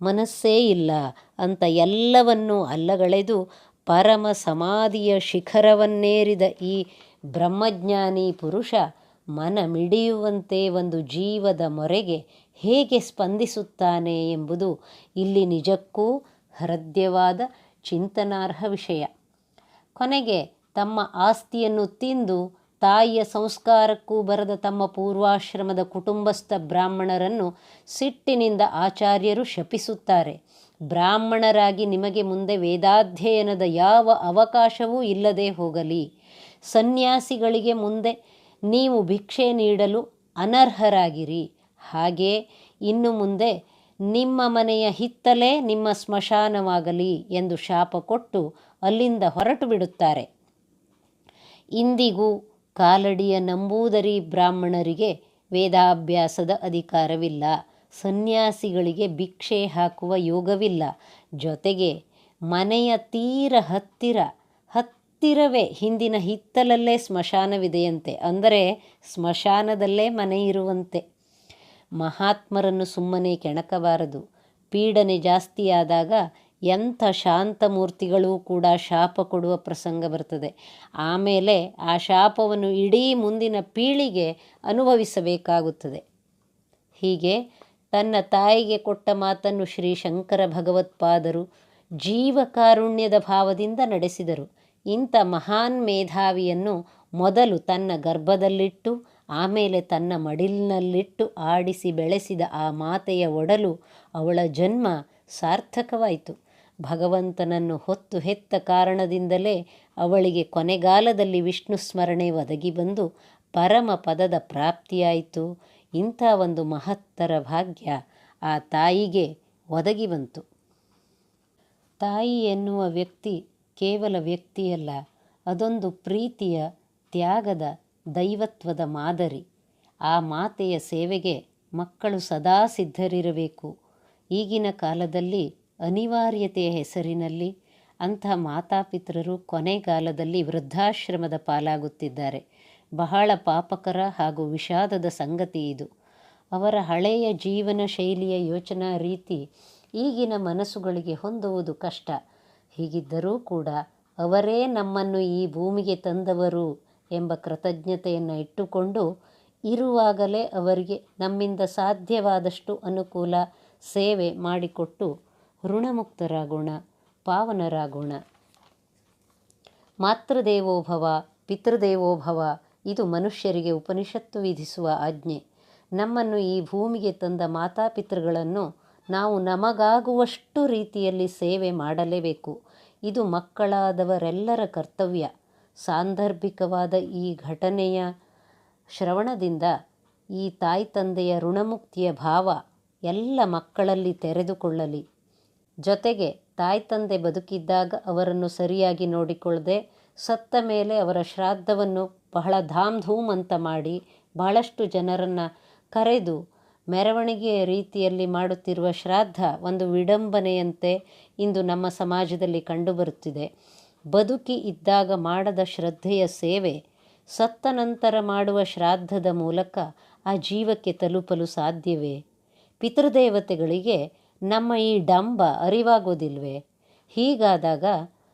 S1: ಮನಸ್ಸೇ ಇಲ್ಲ ಅಂತ ಎಲ್ಲವನ್ನೂ ಅಲ್ಲಗಳೆದು ಪರಮ ಸಮಾಧಿಯ ಶಿಖರವನ್ನೇರಿದ ಈ ಬ್ರಹ್ಮಜ್ಞಾನಿ ಪುರುಷ ಮನ ಮಿಡಿಯುವಂತೆ ಒಂದು ಜೀವದ ಮೊರೆಗೆ ಹೇಗೆ ಸ್ಪಂದಿಸುತ್ತಾನೆ ಎಂಬುದು ಇಲ್ಲಿ ನಿಜಕ್ಕೂ ಹೃದಯವಾದ ಚಿಂತನಾರ್ಹ ವಿಷಯ. ಕೊನೆಗೆ ತಮ್ಮ ಆಸ್ತಿಯನ್ನು ತಿಂದು ತಾಯಿಯ ಸಂಸ್ಕಾರಕ್ಕೂ ಬರದ ತಮ್ಮ ಪೂರ್ವಾಶ್ರಮದ ಕುಟುಂಬಸ್ಥ ಬ್ರಾಹ್ಮಣರನ್ನು ಸಿಟ್ಟಿನಿಂದ ಆಚಾರ್ಯರು ಶಪಿಸುತ್ತಾರೆ. ಬ್ರಾಹ್ಮಣರಾಗಿ ನಿಮಗೆ ಮುಂದೆ ವೇದಾಧ್ಯಯನದ ಯಾವ ಅವಕಾಶವೂ ಇಲ್ಲದೆ ಹೋಗಲಿ. ಸನ್ಯಾಸಿಗಳಿಗೆ ಮುಂದೆ ನೀವು ಭಿಕ್ಷೆ ನೀಡಲು ಅನರ್ಹರಾಗಿರಿ. ಹಾಗೇ ಇನ್ನು ಮುಂದೆ ನಿಮ್ಮ ಮನೆಯ ಹಿತ್ತಲೇ ನಿಮ್ಮ ಸ್ಮಶಾನವಾಗಲಿ ಎಂದು ಶಾಪ ಕೊಟ್ಟು ಅಲ್ಲಿಂದ ಹೊರಟು ಬಿಡುತ್ತಾರೆ. ಇಂದಿಗೂ ಕಾಲಡಿಯ ನಂಬೂದರಿ ಬ್ರಾಹ್ಮಣರಿಗೆ ವೇದಾಭ್ಯಾಸದ ಅಧಿಕಾರವಿಲ್ಲ. ಸನ್ಯಾಸಿಗಳಿಗೆ ಭಿಕ್ಷೆ ಹಾಕುವ ಯೋಗವಿಲ್ಲ. ಜೊತೆಗೆ ಮನೆಯ ತೀರ ಹತ್ತಿರ, ಹತ್ತಿರವೇ ಹಿಂದಿನ ಹಿತ್ತಲಲ್ಲೇ ಸ್ಮಶಾನವಿದೆಯಂತೆ. ಅಂದರೆ ಸ್ಮಶಾನದಲ್ಲೇ ಮನೆ ಇರುವಂತೆ. ಮಹಾತ್ಮರನ್ನು ಸುಮ್ಮನೆ ಕೆಣಕಬಾರದು. ಪೀಡನೆ ಜಾಸ್ತಿಯಾದಾಗ ಎಂಥ ಶಾಂತ ಮೂರ್ತಿಗಳೂ ಕೂಡ ಶಾಪ ಕೊಡುವ ಪ್ರಸಂಗ ಬರ್ತದೆ. ಆಮೇಲೆ ಆ ಶಾಪವನ್ನು ಇಡೀ ಮುಂದಿನ ಪೀಳಿಗೆ ಅನುಭವಿಸಬೇಕಾಗುತ್ತದೆ. ಹೀಗೆ ತನ್ನ ತಾಯಿಗೆ ಕೊಟ್ಟ ಮಾತನ್ನು ಶ್ರೀ ಶಂಕರ ಭಗವತ್ಪಾದರು ಜೀವಕಾರುಣ್ಯದ ಭಾವದಿಂದ ನಡೆಸಿದರು. ಇಂಥ ಮಹಾನ್ ಮೇಧಾವಿಯನ್ನು ಮೊದಲು ತನ್ನ ಗರ್ಭದಲ್ಲಿಟ್ಟು ಆಮೇಲೆ ತನ್ನ ಮಡಿಲಿನಲ್ಲಿಟ್ಟು ಆಡಿಸಿ ಬೆಳೆಸಿದ ಆ ಮಾತೆಯ ಒಡಲು ಅವಳ ಜನ್ಮ ಸಾರ್ಥಕವಾಯಿತು. ಭಗವಂತನನ್ನು ಹೊತ್ತು ಹೆತ್ತ ಕಾರಣದಿಂದಲೇ ಅವಳಿಗೆ ಕೊನೆಗಾಲದಲ್ಲಿ ವಿಷ್ಣು ಸ್ಮರಣೆ ಒದಗಿ ಬಂದು ಪರಮ ಪದದ ಪ್ರಾಪ್ತಿಯಾಯಿತು. ಇಂಥ ಒಂದು ಮಹತ್ತರ ಭಾಗ್ಯ ಆ ತಾಯಿಗೆ ಒದಗಿ ಬಂತು. ತಾಯಿ ಎನ್ನುವ ವ್ಯಕ್ತಿ ಕೇವಲ ವ್ಯಕ್ತಿಯಲ್ಲ, ಅದೊಂದು ಪ್ರೀತಿಯ ತ್ಯಾಗದ ದೈವತ್ವದ ಮಾದರಿ. ಆ ಮಾತೆಯ ಸೇವೆಗೆ ಮಕ್ಕಳು ಸದಾ ಸಿದ್ಧರಿರಬೇಕು. ಈಗಿನ ಕಾಲದಲ್ಲಿ ಅನಿವಾರ್ಯತೆಯ ಹೆಸರಿನಲ್ಲಿ ಅಂಥ ಮಾತಾಪಿತರರು ಕೊನೆಗಾಲದಲ್ಲಿ ವೃದ್ಧಾಶ್ರಮದ ಪಾಲಾಗುತ್ತಿದ್ದಾರೆ. ಬಹಳ ಪಾಪಕರ ಹಾಗೂ ವಿಷಾದದ ಸಂಗತಿ ಇದು. ಅವರ ಹಳೆಯ ಜೀವನ ಶೈಲಿಯ ಯೋಚನಾ ರೀತಿ ಈಗಿನ ಮನಸ್ಸುಗಳಿಗೆ ಹೊಂದುವುದು ಕಷ್ಟ. ಹೀಗಿದ್ದರೂ ಕೂಡ ಅವರೇ ನಮ್ಮನ್ನು ಈ ಭೂಮಿಗೆ ತಂದವರು. ಎಂಬ ಕೃತಜ್ಞತೆಯನ್ನು ಇಟ್ಟುಕೊಂಡು ಇರುವಾಗಲೇ ಅವರಿಗೆ ನಮ್ಮಿಂದ ಸಾಧ್ಯವಾದಷ್ಟು ಅನುಕೂಲ ಸೇವೆ ಮಾಡಿಕೊಟ್ಟು ಋಣಮುಕ್ತರಾಗೋಣ, ಪಾವನರಾಗೋಣ. ಮಾತೃದೇವೋಭವ ಪಿತೃದೇವೋಭವ ಇದು ಮನುಷ್ಯರಿಗೆ ಉಪನಿಷತ್ತು ವಿಧಿಸುವ ಆಜ್ಞೆ. ನಮ್ಮನ್ನು ಈ ಭೂಮಿಗೆ ತಂದ ಮಾತಾಪಿತೃಗಳನ್ನು ನಾವು ನಮಗಾಗುವಷ್ಟು ರೀತಿಯಲ್ಲಿ ಸೇವೆ ಮಾಡಲೇಬೇಕು. ಇದು ಮಕ್ಕಳಾದವರೆಲ್ಲರ ಕರ್ತವ್ಯ. ಸಾಂದರ್ಭಿಕವಾದ ಈ ಘಟನೆಯ ಶ್ರವಣದಿಂದ ಈ ತಾಯಿ ತಂದೆಯ ಋಣಮುಕ್ತಿಯ ಭಾವ ಎಲ್ಲ ಮಕ್ಕಳಲ್ಲಿ ತೆರೆದುಕೊಳ್ಳಲಿ. ಜೊತೆಗೆ ತಾಯಿ ತಂದೆ ಬದುಕಿದ್ದಾಗ ಅವರನ್ನು ಸರಿಯಾಗಿ ನೋಡಿಕೊಳ್ಳದೆ ಸತ್ತ ಮೇಲೆ ಅವರ ಶ್ರಾದ್ದವನ್ನು ಬಹಳ ಧಾಮ್ ಧೂಮ್ ಅಂತ ಮಾಡಿ ಬಹಳಷ್ಟು ಜನರನ್ನು ಕರೆದು ಮೆರವಣಿಗೆಯ ರೀತಿಯಲ್ಲಿ ಮಾಡುತ್ತಿರುವ ಶ್ರಾದ್ದ ಒಂದು ವಿಡಂಬನೆಯಂತೆ ಇಂದು ನಮ್ಮ ಸಮಾಜದಲ್ಲಿ ಕಂಡುಬರುತ್ತಿದೆ. ಬದುಕಿ ಇದ್ದಾಗ ಮಾಡದ ಶ್ರದ್ಧೆಯ ಸೇವೆ, ಸತ್ತ ನಂತರ ಮಾಡುವ ಶ್ರಾದ್ದದ ಮೂಲಕ ಆ ಜೀವಕ್ಕೆ ತಲುಪಲು ಸಾಧ್ಯವೇ? ಪಿತೃದೇವತೆಗಳಿಗೆ ನಮ್ಮ ಈ ಡಂಬ ಅರಿವಾಗೋದಿಲ್ವೇ? ಹೀಗಾದಾಗ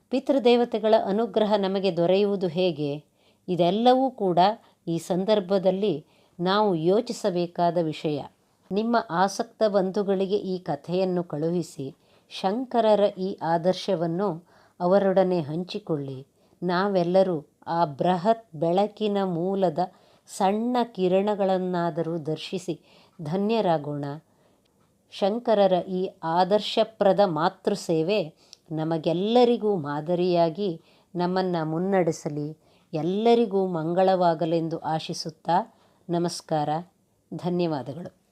S1: ಪಿತೃದೇವತೆಗಳ ಅನುಗ್ರಹ ನಮಗೆ ದೊರೆಯುವುದು ಹೇಗೆ? ಇದೆಲ್ಲವೂ ಕೂಡ ಈ ಸಂದರ್ಭದಲ್ಲಿ ನಾವು ಯೋಚಿಸಬೇಕಾದ ವಿಷಯ. ನಿಮ್ಮ ಆಸಕ್ತ ಬಂಧುಗಳಿಗೆ ಈ ಕಥೆಯನ್ನು ಕಳುಹಿಸಿ, ಶಂಕರರ ಈ ಆದರ್ಶವನ್ನು ಅವರೊಡನೆ ಹಂಚಿಕೊಳ್ಳಿ. ನಾವೆಲ್ಲರೂ ಆ ಬೃಹತ್ ಬೆಳಕಿನ ಮೂಲದ ಸಣ್ಣ ಕಿರಣಗಳನ್ನಾದರೂ ದರ್ಶಿಸಿ ಧನ್ಯರಾಗೋಣ. ಶಂಕರರ ಈ ಆದರ್ಶಪ್ರದ ಮಾತೃಸೇವೆ ನಮಗೆಲ್ಲರಿಗೂ ಮಾದರಿಯಾಗಿ ನಮ್ಮನ್ನು ಮುನ್ನಡೆಸಲಿ. ಎಲ್ಲರಿಗೂ ಮಂಗಳವಾಗಲೆಂದು ಆಶಿಸುತ್ತಾ ನಮಸ್ಕಾರ. ಧನ್ಯವಾದಗಳು.